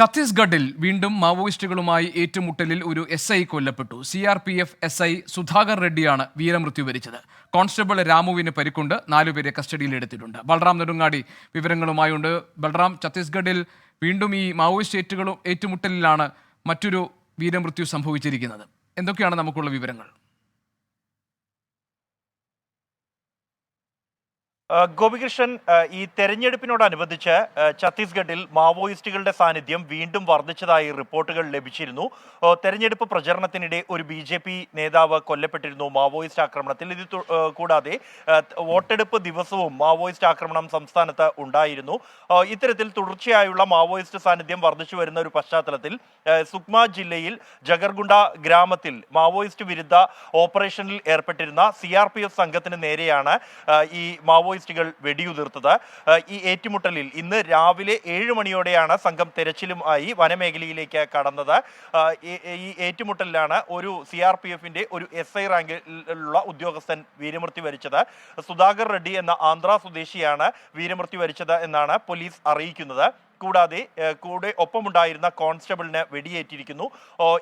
ഛത്തീസ്ഗഡിൽ വീണ്ടും മാവോയിസ്റ്റുകളുമായി ഏറ്റുമുട്ടലിൽ ഒരു എസ് ഐ കൊല്ലപ്പെട്ടു. C R P F S I Sudhakar റെഡ്ഡിയാണ് വീരമൃത്യു വരിച്ചത്. കോൺസ്റ്റബിൾ രാമുവിന് പരിക്കുണ്ട് നാലുപേരെ കസ്റ്റഡിയിലെടുത്തിട്ടുണ്ട് ബൽറാം നെടുങ്ങാടി വിവരങ്ങളുമായുണ്ട്. ബൽറാം ഛത്തീസ്ഗഡിൽ വീണ്ടും ഈ മാവോയിസ്റ്റ് ഏറ്റുകളും ഏറ്റുമുട്ടലിലാണ് മറ്റൊരു വീരമൃത്യു സംഭവിച്ചിരിക്കുന്നത്. എന്തൊക്കെയാണ് നമുക്കുള്ള വിവരങ്ങൾ? ഗോപികൃഷ്ണൻ ഈ തെരഞ്ഞെടുപ്പിനോടനുബന്ധിച്ച് ഛത്തീസ്ഗഡിൽ മാവോയിസ്റ്റുകളുടെ സാന്നിധ്യം വീണ്ടും വർദ്ധിച്ചതായി റിപ്പോർട്ടുകൾ ലഭിച്ചിരുന്നു. തെരഞ്ഞെടുപ്പ് പ്രചരണത്തിനിടെ ഒരു ബി ജെ പി നേതാവ് കൊല്ലപ്പെട്ടിരുന്നു മാവോയിസ്റ്റ് ആക്രമണത്തിൽ. ഇത് കൂടാതെ വോട്ടെടുപ്പ് ദിവസവും മാവോയിസ്റ്റ് ആക്രമണം സംസ്ഥാനത്ത് ഉണ്ടായിരുന്നു. ഇത്തരത്തിൽ തുടർച്ചയായുള്ള മാവോയിസ്റ്റ് സാന്നിധ്യം വർദ്ധിച്ചു വരുന്ന ഒരു പശ്ചാത്തലത്തിൽ സുക്മ ജില്ലയിൽ ജഗർഗുണ്ട ഗ്രാമത്തിൽ മാവോയിസ്റ്റ് വിരുദ്ധ ഓപ്പറേഷനിൽ ഏർപ്പെട്ടിരുന്ന സി സംഘത്തിന് നേരെയാണ് ഈ ഈ മാവോയിസ്റ്റുകൾ വെടിയുതിർത്തത്. ഈ ഏറ്റുമുട്ടലിൽ ഇന്ന് രാവിലെ ഏഴ് മണിയോടെയാണ് സംഘം തെരച്ചിലുമായി വനമേഖലയിലേക്ക് കടന്നത്. ഈ- ഏറ്റുമുട്ടലിലാണ് ഒരു സി ആർ പി എഫിന്റെ ഒരു എസ് ഐ റാങ്കിലുള്ള ഉദ്യോഗസ്ഥൻ വീരമൃത്യു വരിച്ചത്. സുധാകർ റെഡ്ഡി എന്ന ആന്ധ്ര സ്വദേശിയാണ് വീരമൃത്യു വരിച്ചത് എന്നാണ് പോലീസ് അറിയിക്കുന്നത്. കൂടാതെ കൂടെ ഒപ്പമുണ്ടായിരുന്ന കോൺസ്റ്റബിളിന് വെടിയേറ്റിരിക്കുന്നു.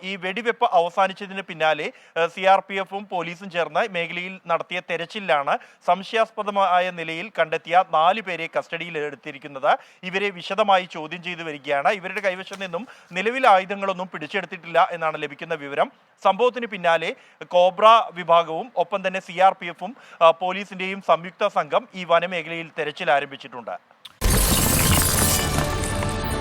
ഈ വെടിവെപ്പ് അവസാനിച്ചതിന് പിന്നാലെ സി ആർ പി എഫും പോലീസും ചേർന്ന് മേഖലയിൽ നടത്തിയ തെരച്ചിലാണ് സംശയാസ്പദമായ നിലയിൽ കണ്ടെത്തിയ നാല് പേരെ കസ്റ്റഡിയിൽ എടുത്തിരിക്കുന്നത്. ഇവരെ വിശദമായി ചോദ്യം ചെയ്തു വരികയാണ്. ഇവരുടെ കൈവശം നിന്നും നിലവിൽ ആയുധങ്ങളൊന്നും പിടിച്ചെടുത്തിട്ടില്ല എന്നാണ് ലഭിക്കുന്ന വിവരം. സംഭവത്തിന് പിന്നാലെ കോബ്ര വിഭാഗവും ഒപ്പം തന്നെ സി ആർ പി എഫും പോലീസിന്റെയും സംയുക്ത സംഘം ഈ വനമേഖലയിൽ തെരച്ചിൽ ആരംഭിച്ചിട്ടുണ്ട്.